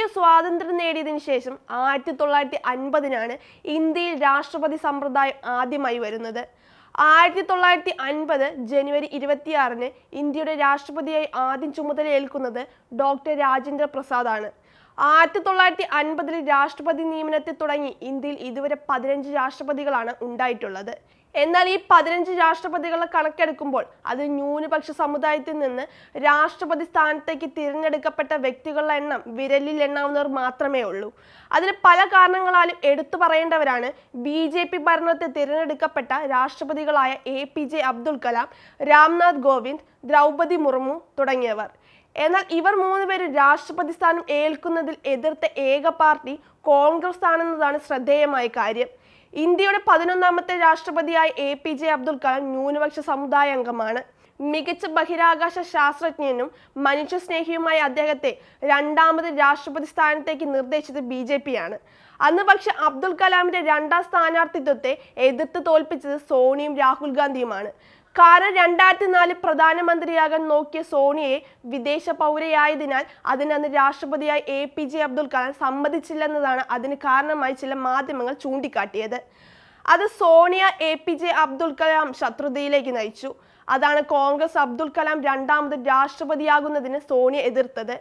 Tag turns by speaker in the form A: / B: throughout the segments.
A: India സ്വാതന്ത്ര്യം നേടിയതിന് ശേഷം ആയിരത്തി തൊള്ളായിരത്തി അൻപതിനാണ് ഇന്ത്യയിൽ രാഷ്ട്രപതി സമ്പ്രദായം ആദ്യമായി വരുന്നത്. ആയിരത്തി തൊള്ളായിരത്തി അൻപത് ജനുവരി ഇരുപത്തിയാറിന് ഇന്ത്യയുടെ രാഷ്ട്രപതിയായി ആദ്യം ചുമതലയേൽക്കുന്നത് ഡോക്ടർ രാജേന്ദ്ര പ്രസാദാണ് ആയിരത്തി തൊള്ളായിരത്തി അൻപതിൽ രാഷ്ട്രപതി നിയമനത്തെ തുടങ്ങി ഇന്ത്യയിൽ ഇതുവരെ പതിനഞ്ച് രാഷ്ട്രപതികളാണ് ഉണ്ടായിട്ടുള്ളത്. എന്നാൽ ഈ പതിനഞ്ച് രാഷ്ട്രപതികളെ കണക്കെടുക്കുമ്പോൾ അത് ന്യൂനപക്ഷ സമുദായത്തിൽ നിന്ന് രാഷ്ട്രപതി സ്ഥാനത്തേക്ക് തിരഞ്ഞെടുക്കപ്പെട്ട വ്യക്തികളുടെ എണ്ണം വിരലിൽ എണ്ണാവുന്നവർ മാത്രമേ ഉള്ളൂ. അതിന് പല കാരണങ്ങളാലും എടുത്തു പറയേണ്ടവരാണ് ബി ജെ പി ഭരണത്തിൽ തിരഞ്ഞെടുക്കപ്പെട്ട രാഷ്ട്രപതികളായ A P J Abdul Kalam Ramnath Govind Droupadi Murmu തുടങ്ങിയവർ. എന്നാൽ ഇവർ മൂന്ന് പേര് രാഷ്ട്രപതി സ്ഥാനം ഏൽക്കുന്നതിൽ എതിർത്ത ഏക പാർട്ടി കോൺഗ്രസ് ആണെന്നതാണ് ശ്രദ്ധേയമായ കാര്യം. ഇന്ത്യയുടെ പതിനൊന്നാമത്തെ രാഷ്ട്രപതിയായ A P J Abdul Kalam ന്യൂനപക്ഷ സമുദായ അംഗമാണ്. മികച്ച ബഹിരാകാശ ശാസ്ത്രജ്ഞനും മനുഷ്യസ്നേഹിയുമായ അദ്ദേഹത്തെ രണ്ടാമത് രാഷ്ട്രപതി സ്ഥാനത്തേക്ക് നിർദ്ദേശിച്ചത് ബി ജെ പി ആണ്. അന്ന് പക്ഷെ അബ്ദുൽ കലാമിന്റെ രണ്ടാം സ്ഥാനാർത്ഥിത്വത്തെ എതിർത്ത് തോൽപ്പിച്ചത് സോണിയും രാഹുൽ ഗാന്ധിയുമാണ്. കാരണം രണ്ടായിരത്തി നാല് പ്രധാനമന്ത്രിയാകാൻ നോക്കിയ സോണിയെ വിദേശ പൗരയായതിനാൽ അതിനന്ന് രാഷ്ട്രപതിയായി A P J Abdul Kalam സമ്മതിച്ചില്ലെന്നതാണ് അതിന് കാരണമായി ചില മാധ്യമങ്ങൾ ചൂണ്ടിക്കാട്ടിയത്. അത് Sonia A P J Abdul Kalam ശത്രുതയിലേക്ക് നയിച്ചു. അതാണ് കോൺഗ്രസ് അബ്ദുൽ കലാം രണ്ടാമത് രാഷ്ട്രപതിയാകുന്നതിന് സോണിയ എതിർത്തത്.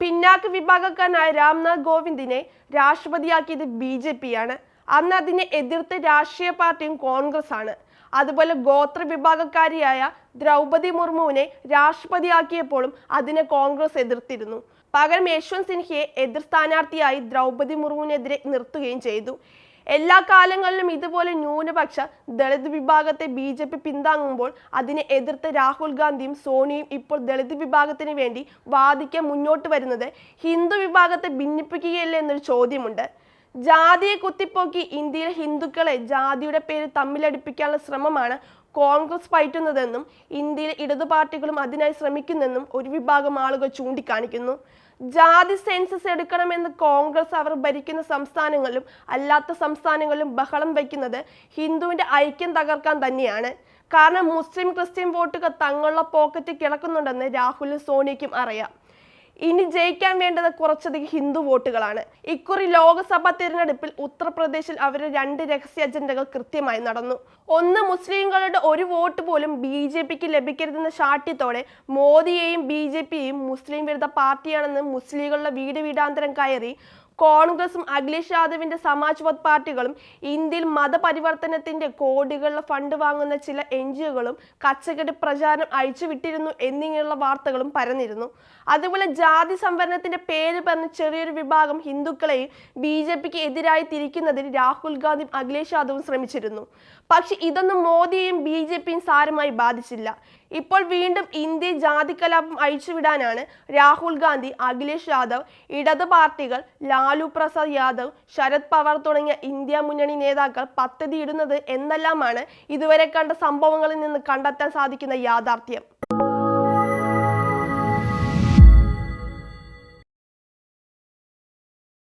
A: പിന്നാക്ക വിഭാഗക്കാരനായ രാംനാഥ് കോവിന്ദിനെ രാഷ്ട്രപതിയാക്കിയത് ബി ജെ പി ആണ് അന്ന് അതിനെ എതിർത്ത രാഷ്ട്രീയ പാർട്ടിയും കോൺഗ്രസ് ആണ്. അതുപോലെ ഗോത്ര വിഭാഗക്കാരിയായ ദ്രൗപതി മുർമുവിനെ രാഷ്ട്രപതിയാക്കിയപ്പോഴും അതിനെ കോൺഗ്രസ് എതിർത്തിരുന്നു. പകരം യശ്വന്ത് സിൻഹയെ എതിർ സ്ഥാനാർത്ഥിയായി ദ്രൗപതി മുർമുവിനെതിരെ നിർത്തുകയും ചെയ്തു. എല്ലാ കാലങ്ങളിലും ഇതുപോലെ ന്യൂനപക്ഷ ദളിത് വിഭാഗത്തെ ബി ജെ പി പിന്താങ്ങുമ്പോൾ അതിനെ എതിർത്ത് രാഹുൽ ഗാന്ധിയും സോണിയും ഇപ്പോൾ ദളിത് വിഭാഗത്തിന് വേണ്ടി വാദിക്കാൻ മുന്നോട്ട് വരുന്നത് ഹിന്ദു വിഭാഗത്തെ ഭിന്നിപ്പിക്കുകയല്ലേ എന്നൊരു ചോദ്യമുണ്ട്. ജാതിയെ കുത്തിപ്പോക്കി ഇന്ത്യയിലെ ഹിന്ദുക്കളെ ജാതിയുടെ പേര് തമ്മിലടിപ്പിക്കാനുള്ള ശ്രമമാണ് കോൺഗ്രസ് പയറ്റുന്നതെന്നും ഇന്ത്യയിലെ ഇടതു പാർട്ടികളും അതിനായി ശ്രമിക്കുന്നെന്നും ഒരു വിഭാഗം ആളുകൾ ചൂണ്ടിക്കാണിക്കുന്നു. ജാതി സെൻസസ് എടുക്കണമെന്ന് കോൺഗ്രസ് അവർ ഭരിക്കുന്ന സംസ്ഥാനങ്ങളിലും അല്ലാത്ത സംസ്ഥാനങ്ങളിലും ബഹളം വയ്ക്കുന്നത് ഹിന്ദുവിന്റെ ഐക്യം തകർക്കാൻ തന്നെയാണ്. കാരണം മുസ്ലിം ക്രിസ്ത്യൻ വോട്ടുകൾ തങ്ങളുടെ പോക്കറ്റ് കിടക്കുന്നുണ്ടെന്ന് രാഹുലും സോണിയയ്ക്കും അറിയാം. ഇനി ജയിക്കാൻ വേണ്ടത് കുറച്ചധികം ഹിന്ദു വോട്ടുകളാണ്. ഇക്കുറി ലോക്സഭാ തിരഞ്ഞെടുപ്പിൽ ഉത്തർപ്രദേശിൽ അവരുടെ രണ്ട് രഹസ്യ അജണ്ടകൾ കൃത്യമായി നടന്നു. ഒന്ന് മുസ്ലിങ്ങളുടെ ഒരു വോട്ട് പോലും ബി ജെ പിക്ക് ലഭിക്കരുതെന്ന ശാഠ്യത്തോടെ മോദിയെയും ബി ജെ പിയെയും മുസ്ലിം വിരുദ്ധ പാർട്ടിയാണെന്ന് മുസ്ലിങ്ങളുടെ വീട് വീടാന്തരം കയറി കോൺഗ്രസും അഖിലേഷ് യാദവിന്റെ സമാജ്വാദ് പാർട്ടികളും ഇന്ത്യയിൽ മതപരിവർത്തനത്തിന്റെ കോടികളുടെ ഫണ്ട് വാങ്ങുന്ന ചില എൻ ജി ഒകളും കച്ചകെട്ട് പ്രചാരണം അഴിച്ചുവിട്ടിരുന്നു എന്നിങ്ങനെയുള്ള വാർത്തകളും പരന്നിരുന്നു. അതുപോലെ ജാതി സംവരണത്തിന്റെ പേര് പറഞ്ഞ് ചെറിയൊരു വിഭാഗം ഹിന്ദുക്കളെയും ബി ജെ പിക്ക് എതിരായി തിരിക്കുന്നതിൽ രാഹുൽ ഗാന്ധിയും അഖിലേഷ് യാദവും ശ്രമിച്ചിരുന്നു. പക്ഷെ ഇതൊന്നും മോദിയെയും ബി ജെ പിയും സാരമായി ബാധിച്ചില്ല. ഇപ്പോൾ വീണ്ടും ഇന്ത്യ കലാപം അഴിച്ചുവിടാനാണ് രാഹുൽ ഗാന്ധി അഖിലേഷ് യാദവ് ഇടത് പാർട്ടികൾ ലാലു പ്രസാദ് യാദവ് ശരത് പവാർ തുടങ്ങിയ ഇന്ത്യ മുന്നണി നേതാക്കൾ പദ്ധതിയിടുന്നത് എന്നെല്ലാമാണ് ഇതുവരെ കണ്ട സംഭവങ്ങളിൽ നിന്ന് കണ്ടെത്താൻ സാധിക്കുന്ന യാഥാർത്ഥ്യം.